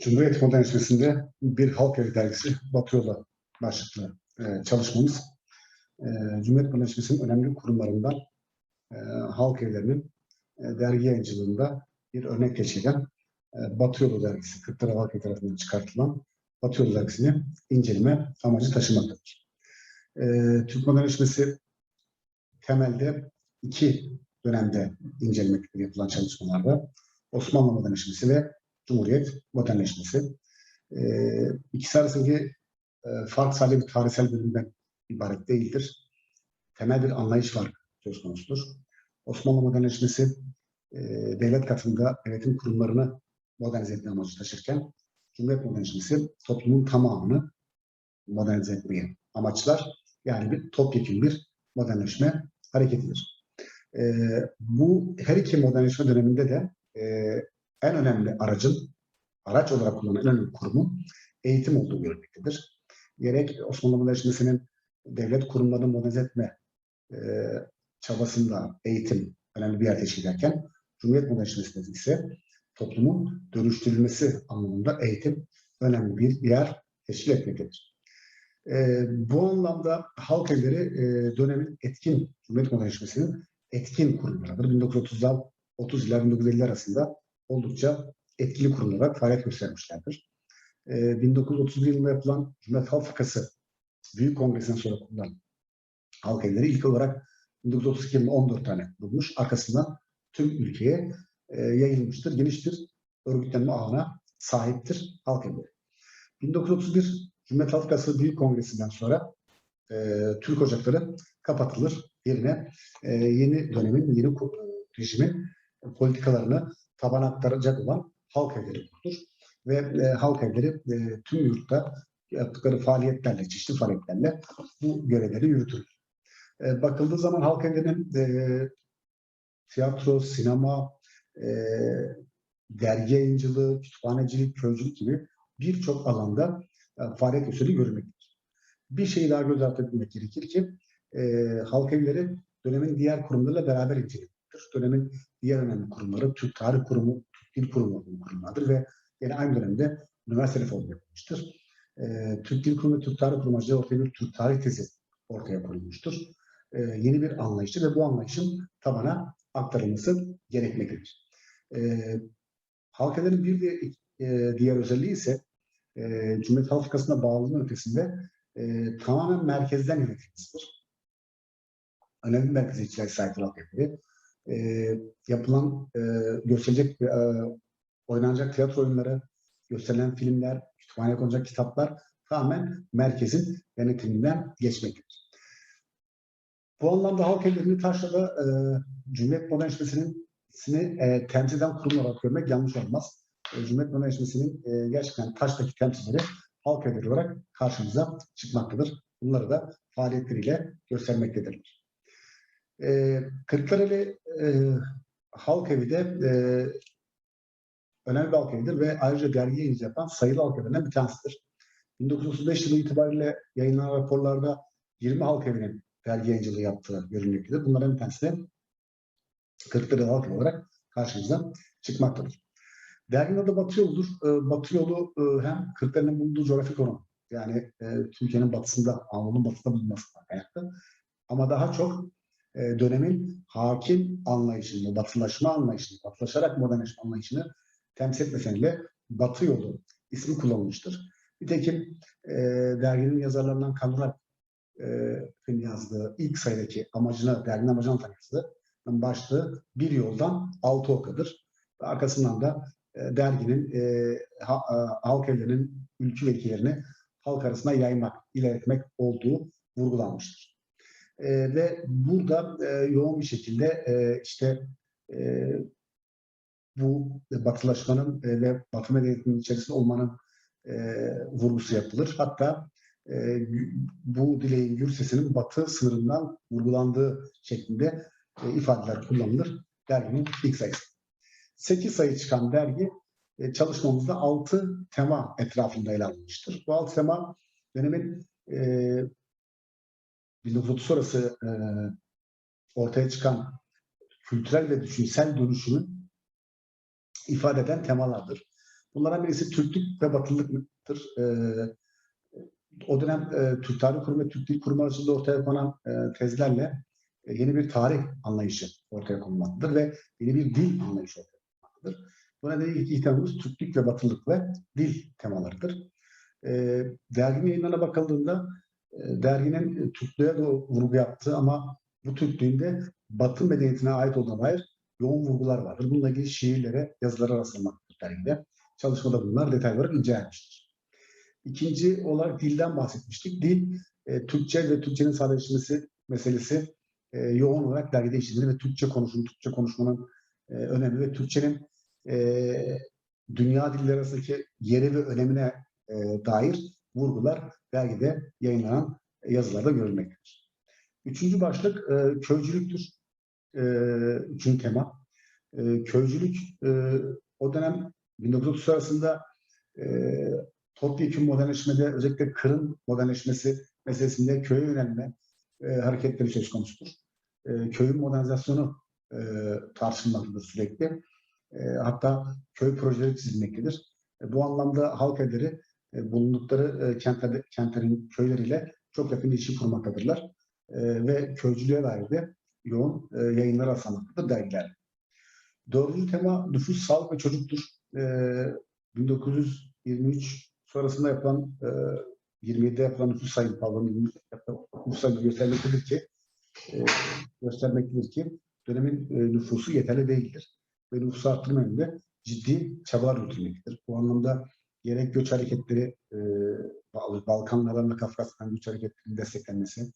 Cumhuriyet Modernleşmesi'nde bir halk evi dergisi Batı Yola başlıklı e, çalışmamız. E, Cumhuriyet Modernleşmesi'nin önemli kurumlarından e, halk evlerinin e, dergi yayıncılığında bir örnek geçilen e, Batı Yolu dergisi, Kırklar Halk Evi tarafından çıkartılan Batı Yolu dergisini inceleme amacı taşımaktadır. E, Türk Modernleşmesi temelde iki dönemde incelemektedir yapılan çalışmalarda. Osmanlı Modernleşmesi ve Cumhuriyet modernleşmesi. Ee, ikisi arasındaki e, fark sadece bir tarihsel bölümden ibaret değildir. Temel bir anlayış farkı söz konusudur. Osmanlı modernleşmesi e, devlet katında devletin kurumlarını modernize etme amacı taşırken Cumhuriyet modernleşmesi toplumun tamamını modernize etmeyi amaçlar. Yani bir topyekun bir modernleşme hareketidir. E, bu her iki modernleşme döneminde de e, en önemli aracın, araç olarak kullanılan en önemli kurumun eğitim olduğu görülmektedir. Gerek Osmanlı Modernleşmesi'nin devlet kurumlarını modernize etme e, çabasında eğitim önemli bir yer teşkil ederken, Cumhuriyet Modernleşmesi'nde ise toplumun dönüştürülmesi anlamında eğitim önemli bir yer teşkil etmektedir. E, bu anlamda halk evleri e, dönemin etkin, Cumhuriyet Modernleşmesi'nin etkin kurumlarıdır. 1930'lar 30 ila 1950 arasında oldukça etkili kurum olarak faaliyet göstermişlerdir. Ee, 1931 yılında yapılan Cumhuriyet Halk Fakası Büyük Kongresi'nden sonra kurulan halk evleri ilk olarak 1932 yılında 14 tane kurulmuş. Arkasından tüm ülkeye e, yayılmıştır. Geniş bir örgütlenme ağına sahiptir halk evleri. 1931 Cumhuriyet Halk Fakası Büyük Kongresi'nden sonra e, Türk Ocakları kapatılır. Yerine e, yeni dönemin, yeni rejimin politikalarını taban aktaracak olan halk evleri kurulur. Ve e, halk evleri e, tüm yurtta yaptıkları faaliyetlerle, çeşitli faaliyetlerle bu görevleri yürütür. E, bakıldığı zaman halk evlerinin e, tiyatro, sinema, e, dergi yayıncılığı, kütüphanecilik, köycülük gibi birçok alanda e, faaliyet gösterdiği görülmektedir. Bir şeyi daha göz ardı etmek gerekir ki e, halk evleri dönemin diğer kurumlarıyla beraber incelenir. Dönemin diğer önemli kurumları Türk Tarih Kurumu, Türk Dil Kurumu kurumlardır ve yine aynı dönemde üniversite reformu yapılmıştır. Ee, Türk Dil Kurumu ve Türk Tarih Kurumu acaba ortaya bir Türk Tarih tezi ortaya konulmuştur. Ee, yeni bir anlayıştır ve bu anlayışın tabana aktarılması gerekmektedir. Ee, halkelerin bir de, e, diğer özelliği ise e, Cumhuriyet Halk bağlılığının ötesinde e, tamamen merkezden yönetilmesidir. Önemli merkezi içine sahip halk evleri e, yapılan, e, gösterilecek, e, oynanacak tiyatro oyunları, gösterilen filmler, kütüphaneye konacak kitaplar tamamen merkezin yönetiminden geçmektedir. Bu anlamda halk evlerini Taşra'da e, Cumhuriyet Modernleşmesi'nin e, temsil eden kurum olarak görmek yanlış olmaz. E, Cumhuriyet Modernleşmesi'nin e, gerçekten Taş'taki temsilcileri halk evleri olarak karşımıza çıkmaktadır. Bunları da faaliyetleriyle göstermektedirler. E, Kırklareli e, Halk Evi de e, önemli bir halk evidir ve ayrıca dergi yayıncı yapan sayılı halk evinden bir tanesidir. 1935 yılı itibariyle yayınlanan raporlarda 20 halk evinin dergi yayıncılığı yaptığı görülmektedir. Bunlardan bir tanesi de Kırklareli Halk Evi olarak karşımıza çıkmaktadır. Derginin adı Batı Yolu'dur. E, Batı Yolu e, hem Kırklareli'nin bulunduğu coğrafi konum, yani e, Türkiye'nin batısında, Anadolu'nun batısında bulunmasından kaynaklı. Ama daha çok e, dönemin hakim anlayışını, batılaşma anlayışını, batılaşarak modernleşme anlayışını temsil etmesiyle Batı yolu ismi kullanılmıştır. Nitekim e, derginin yazarlarından Kandırak e, yazdığı ilk sayıdaki amacına, derginin amacına tanıttığı başlığı bir yoldan altı okadır. Arkasından da e, derginin e, ha, e, halk evlerinin ülke ve halk arasında yaymak, ilerletmek olduğu vurgulanmıştır. E, ve burada e, yoğun bir şekilde e, işte e, bu batılaşmanın e, ve batı medeniyetinin içerisinde olmanın e, vurgusu yapılır. Hatta e, bu dileğin gür sesinin batı sınırından vurgulandığı şeklinde e, ifadeler kullanılır derginin ilk sayısı. 8 sayı çıkan dergi e, çalışmamızda 6 tema etrafında ele alınmıştır. Bu 6 tema dönemin e, 1930 sonrası e, ortaya çıkan kültürel ve düşünsel dönüşümün ifade eden temalardır. Bunlardan birisi Türklük ve Batılılıktır. E, o dönem e, Türk Tarih Kurumu ve Türk Dil Kurumu arasında ortaya konan e, tezlerle e, yeni bir tarih anlayışı ortaya konulmaktadır ve yeni bir dil anlayışı ortaya konulmaktadır. Bu nedenle ilk ihtimamımız Türklük ve Batılılık ve dil temalarıdır. E, derginin yayınlarına bakıldığında derginin Türklüğe de vurgu yaptığı ama bu Türklüğün de Batı medeniyetine ait olduğuna dair yoğun vurgular vardır. Bununla ilgili şiirlere, yazılara rastlanmaktadır dergide. Çalışmada bunlar detaylı olarak incelenmiştir. İkinci olarak dilden bahsetmiştik. Dil, e, Türkçe ve Türkçenin sadeleşmesi meselesi e, yoğun olarak dergide işlenir ve Türkçe konuşun, Türkçe konuşmanın e, önemi ve Türkçenin e, dünya dilleri arasındaki yeri ve önemine e, dair vurgular dergide yayınlanan yazılarda görülmektedir. Üçüncü başlık e, köycülüktür. E, üçüncü tema. E, köycülük e, o dönem 1930 arasında e, topyekun modernleşmede özellikle Kırım modernleşmesi meselesinde köye yönelme e, hareketleri söz konusudur. E, köyün modernizasyonu e, tartışılmaktadır sürekli. E, hatta köy projeleri çizilmektedir. E, bu anlamda halk evleri e, bulundukları e, kentler, kentlerin köyleriyle çok yakın ilişki kurmaktadırlar. E, ve köycülüğe dair de yoğun e, yayınlar rastlamaktadır dergiler. Dördüncü tema nüfus, sağlık ve çocuktur. E, 1923 sonrasında yapılan e, 27'de yapılan nüfus sayımı, pardon, nüfus sayımı göstermektedir ki e, göstermektedir ki dönemin e, nüfusu yeterli değildir. Ve nüfusu arttırma yönünde ciddi çabalar yürütülmektedir. Bu anlamda gerek göç hareketleri, e, Balkanlardan ve Kafkas'tan göç hareketlerinin desteklenmesi,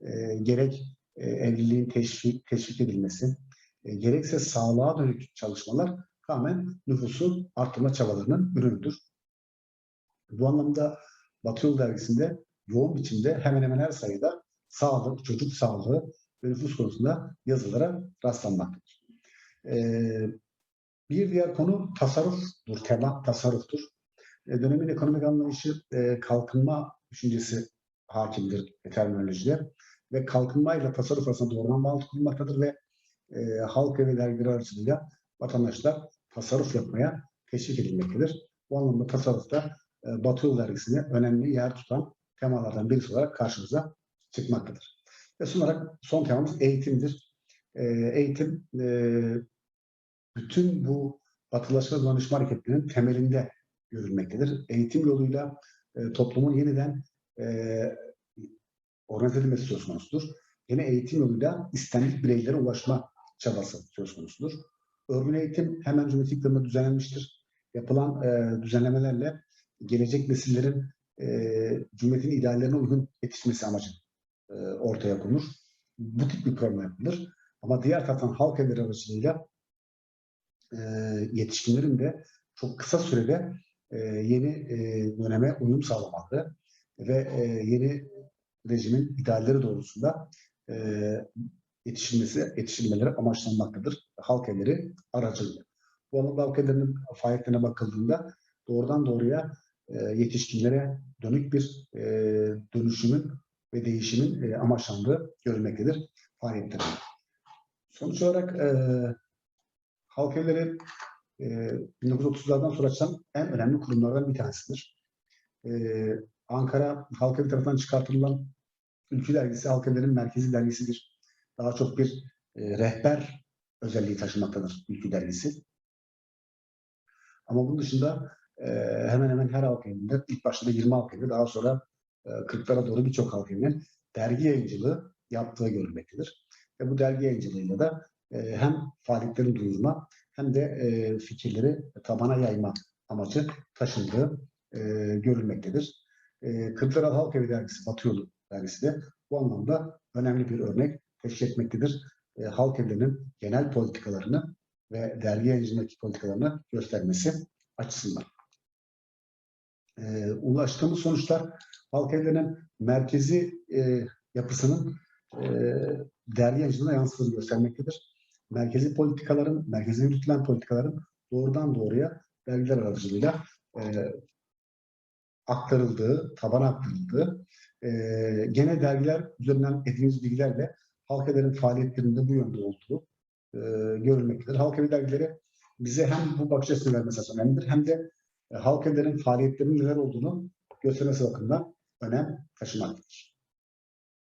e, gerek e, evliliğin teşvik, teşvik edilmesi, e, gerekse sağlığa dönük çalışmalar tamamen nüfusu arttırma çabalarının ürünüdür. Bu anlamda Batı Yol Dergisi'nde yoğun biçimde hemen hemen her sayıda sağlık, çocuk sağlığı ve nüfus konusunda yazılara rastlanmaktadır. Ee, bir diğer konu tasarruftur, tema tasarruftur. E, dönemin ekonomik anlayışı e, kalkınma düşüncesi hakimdir terminolojide ve kalkınma ile tasarruf arasında doğrudan bağlantı kurulmaktadır ve e, halk evi dergileri aracılığıyla vatandaşlar tasarruf yapmaya teşvik edilmektedir. Bu anlamda tasarrufta e, Batı Yol Dergisi'ne önemli yer tutan temalardan birisi olarak karşımıza çıkmaktadır. Ve son olarak son temamız eğitimdir. E, eğitim e, bütün bu batılaşma ve danışma hareketlerinin temelinde görülmektedir. Eğitim yoluyla e, toplumun yeniden e, organize edilmesi söz konusudur. Yine eğitim yoluyla istendik bireylere ulaşma çabası söz konusudur. Örgün eğitim hemen Cumhuriyet düzenlenmiştir. Yapılan e, düzenlemelerle gelecek nesillerin e, Cumhuriyet'in ideallerine uygun yetişmesi amacı e, ortaya konur. Bu tip bir program yapılır. Ama diğer taraftan halk evleri aracılığıyla e, yetişkinlerin de çok kısa sürede e, yeni e, döneme uyum sağlamaları ve e, yeni rejimin idealleri doğrultusunda e, yetişilmesi, yetişilmeleri amaçlanmaktadır. Halk evleri aracılığıyla. Bu anlamda halk evlerinin faaliyetlerine bakıldığında doğrudan doğruya yetişkinlere dönük bir dönüşümün ve değişimin e, amaçlandığı görülmektedir faaliyetlerinde. Sonuç olarak e, halk evleri e, 1930'lardan sonra açılan en önemli kurumlardan bir tanesidir. E, Ankara Halk Evi tarafından çıkartılan Ülkü Dergisi Halk Evlerinin merkezi dergisidir. Daha çok bir e, rehber özelliği taşımaktadır Ülkü Dergisi. Ama bunun dışında e, hemen hemen her halk evinde, ilk başta da 20 halk evi, daha sonra e, 40'lara doğru birçok halk evinin dergi yayıncılığı yaptığı görülmektedir. Ve bu dergi yayıncılığıyla da e, hem faaliyetlerin duyurma hem de e, fikirleri tabana yayma amacı taşındığı e, görülmektedir. E, Kırklareli Halk Evi Dergisi, Batı Yolu Dergisi de bu anlamda önemli bir örnek teşkil etmektedir. E, halk evlerinin genel politikalarını ve dergi yayıncılığındaki politikalarını göstermesi açısından. E, ulaştığımız sonuçlar halk evlerinin merkezi e, yapısının e, dergi yayıncılığına yansıdığını göstermektedir. Merkezi politikaların, merkezi yürütülen politikaların doğrudan doğruya dergiler aracılığıyla e, aktarıldığı, tabana aktarıldığı, e, gene dergiler üzerinden edindiğimiz bilgilerle halk evlerin faaliyetlerinde bu yönde olduğu e, görülmektedir. Halk evi dergileri bize hem bu bakış açısını vermesi önemlidir hem de e, halk evlerinin faaliyetlerinin neler olduğunu göstermesi bakımından önem taşımaktadır.